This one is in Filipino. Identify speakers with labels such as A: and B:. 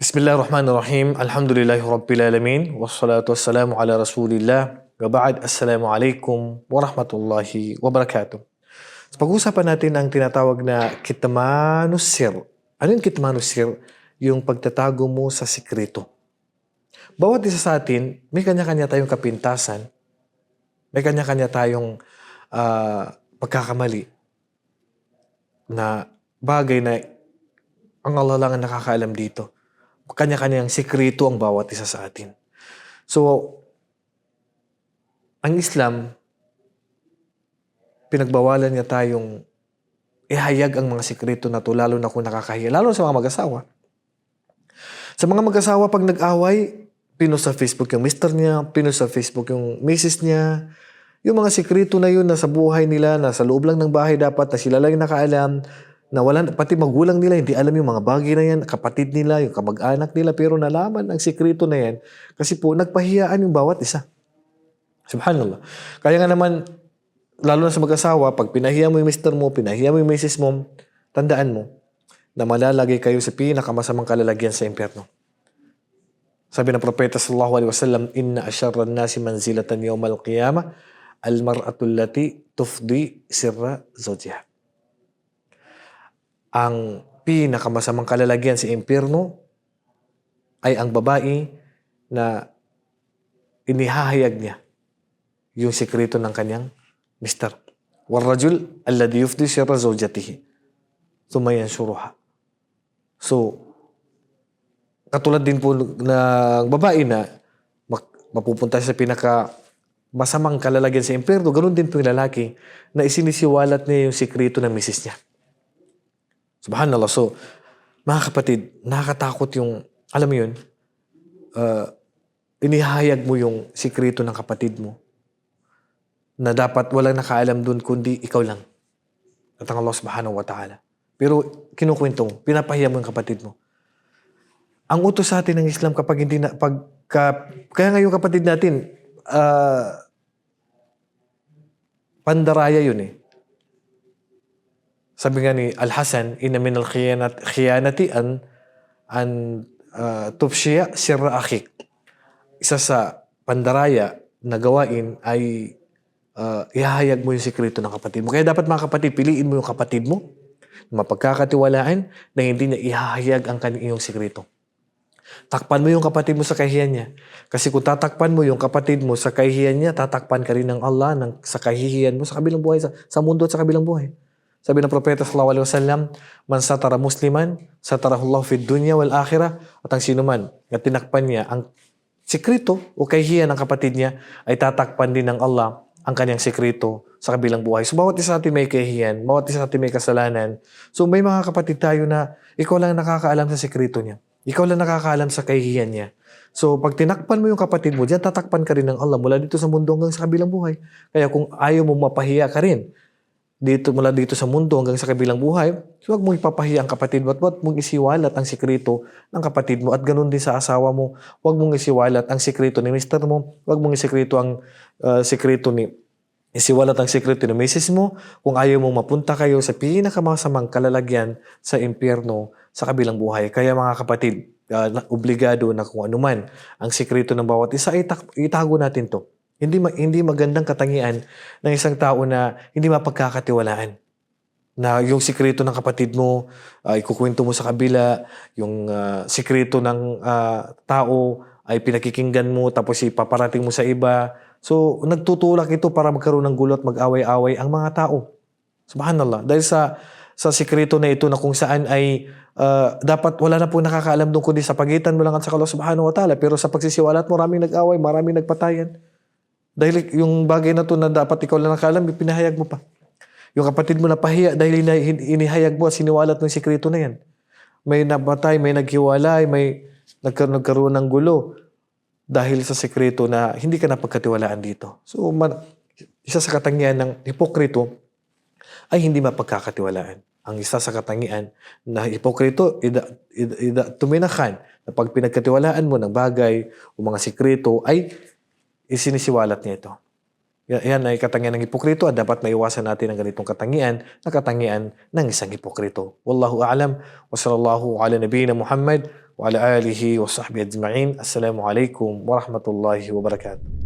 A: Bismillahirrahmanirrahim. Alhamdulillahi Rabbil Alamin. Wassalatu wassalamu ala Rasulillah. Waba'ad. Assalamualaikum warahmatullahi wabarakatuh. So, pag-uusapan natin ang tinatawag na kitmanus sir. Ano yung kitmanus sir? Yung pagtatago mo sa sikreto. Bawat isa sa atin, may kanya-kanya tayong kapintasan. May kanya-kanya tayong ah, pagkakamali na bagay na ang Allah lang ang nakakaalam dito. Kanya-kanyang sikreto ang bawat isa sa atin. So, ang Islam, pinagbawalan niya tayong ihayag ang mga sikreto na to, lalo na kung nakakahiya, lalo sa mga mag-asawa. Sa mga mag-asawa, pag nag-away, pinost sa Facebook yung mister niya, pinost sa Facebook yung misis niya, yung mga sikreto na yun na sa buhay nila, na sa loob lang ng bahay dapat, na sila lang nakaalam, na wala, pati magulang nila, hindi alam yung mga bagay na yan, kapatid nila, yung kamag-anak nila, pero nalaman ang sikreto na yan, kasi po, nagpahiyaan yung bawat isa. Subhanallah. Kaya nga naman, lalo na sa mag-asawa, pag pinahiya mo yung mister mo, pinahiya mo yung misis mo, tandaan mo na malalagay kayo sa pinakamasamang kalalagyan sa impyerno. Sabi ng propeta sallallahu alaihi wasallam, "Inna asyarra an-nasi manzilatan yawmal qiyamah al-mar'atu allati tufdi sirra zawjiha." Ang pinakamasamang kalalagyan sa impyerno ay ang babae na inihahayag niya yung sikreto ng kanyang mister. Warrajul alladhi yufdi sirra zawjatihi. Thumma yanshuruha. So, katulad din po ng babae na mapupunta sa pinaka masamang kalalagyan sa impyerno, ganun din po yung lalaki na isinisiwalat niya yung sikreto ng misis niya. Subhanallah. So, mga kapatid, nakakatakot yung, alam mo yun, uh, inihayag mo yung sikreto ng kapatid mo na dapat walang nakaalam dun kundi ikaw lang at ang Allah subhanahu wa ta'ala. Pero kinukwento mo, pinapahiya mo yung kapatid mo. Ang utos sa atin ng Islam kapag hindi na, pag, ka, kaya nga yung kapatid natin, ah, pandaraya yun eh. Sabi nga ni Al-Hasan, ina min al-khiyanat, khiyanati an, an uh, tufshiya sirra akhik. Isa sa pandaraya na gawain ay uh, ihahayag mo yung sikreto ng kapatid mo. Kaya dapat mga kapatid, piliin mo yung kapatid mo na mapagkakatiwalaan na hindi niya ihahayag ang kanyang sikreto. Takpan mo yung kapatid mo sa kahihiyan niya. Kasi kung tatakpan mo yung kapatid mo sa kahihiyan niya, tatakpan ka rin ng Allah ng, sa kahihiyan mo sa kabilang buhay, sa, sa mundo at sa kabilang buhay. Sabi ng Propeta sallallahu alaihi wasallam, man satara musliman, satarahullahu fid dunya wal akhirah, at ang sino man na tinakpan niya ang sikreto o kahihiyan ng kapatid niya, ay tatakpan din ng Allah ang kanyang sikreto sa kabilang buhay. So, bawat isa natin may kahihiyan, bawat isa natin may kasalanan. So, may mga kapatid tayo na ikaw lang nakakaalam sa sikreto niya. Ikaw lang nakakaalam sa kahihiyan niya. So, pag tinakpan mo yung kapatid mo, diyan tatakpan ka rin ng Allah mula dito sa mundo hanggang sa kabilang buhay. Kaya kung ayaw mo mapahiya ka rin, dito mula dito sa mundo hanggang sa kabilang buhay, huwag mong ipapahiya ang kapatid mo at huwag mong isiwalat ang sikreto ng kapatid mo at ganun din sa asawa mo. Huwag mong isiwalat ang sikreto ni mister mo. Huwag mong isikreto ang uh, sikreto ni isiwalat ang sikreto ni misis mo kung ayaw mong mapunta kayo sa pinakamasamang kalalagyan sa impyerno sa kabilang buhay. Kaya mga kapatid, uh, obligado na kung anuman ang sikreto ng bawat isa, itago natin to. Hindi, hindi magandang katangian ng isang tao na hindi mapagkakatiwalaan. Na yung sikreto ng kapatid mo, uh, ikukwento mo sa kabila, yung uh, sikreto ng uh, tao ay pinakikinggan mo tapos ipaparating mo sa iba. So, nagtutulak ito para magkaroon ng gulo at mag-away-away ang mga tao. Subhanallah. Dahil sa sa sikreto na ito na kung saan ay uh, dapat wala na po nakakaalam doon kundi sa pagitan mo lang at sa Allah subhanahu wa ta'ala. Pero sa pagsisiwalat mo, maraming nag-away, maraming nagpatayan. Dahil yung bagay na to na dapat ikaw lang nakaalam, pinahayag mo pa. Yung kapatid mo na pahiya dahil inihayag mo at siniwalat yung sikreto na yan. May nabatay, may naghiwalay, may nagkaroon, nagkaroon ng gulo dahil sa sikreto na hindi ka napagkatiwalaan dito. So, man, isa sa katangian ng hipokrito ay hindi mapagkakatiwalaan. Ang isa sa katangian na hipokrito, ida, ida, ida, tuminakan na pag pinagkatiwalaan mo ng bagay o mga sikreto ay isinisiwalat niya ito. Yan ay katangian ng ipokrito at dapat naiwasan natin ang ganitong katangian na katangian ng isang ipokrito. Wallahu a'lam wa sallallahu ala nabiyina Muhammad wa ala alihi wa sahbihi ajma'in. Assalamu alaikum wa rahmatullahi wa barakatuh.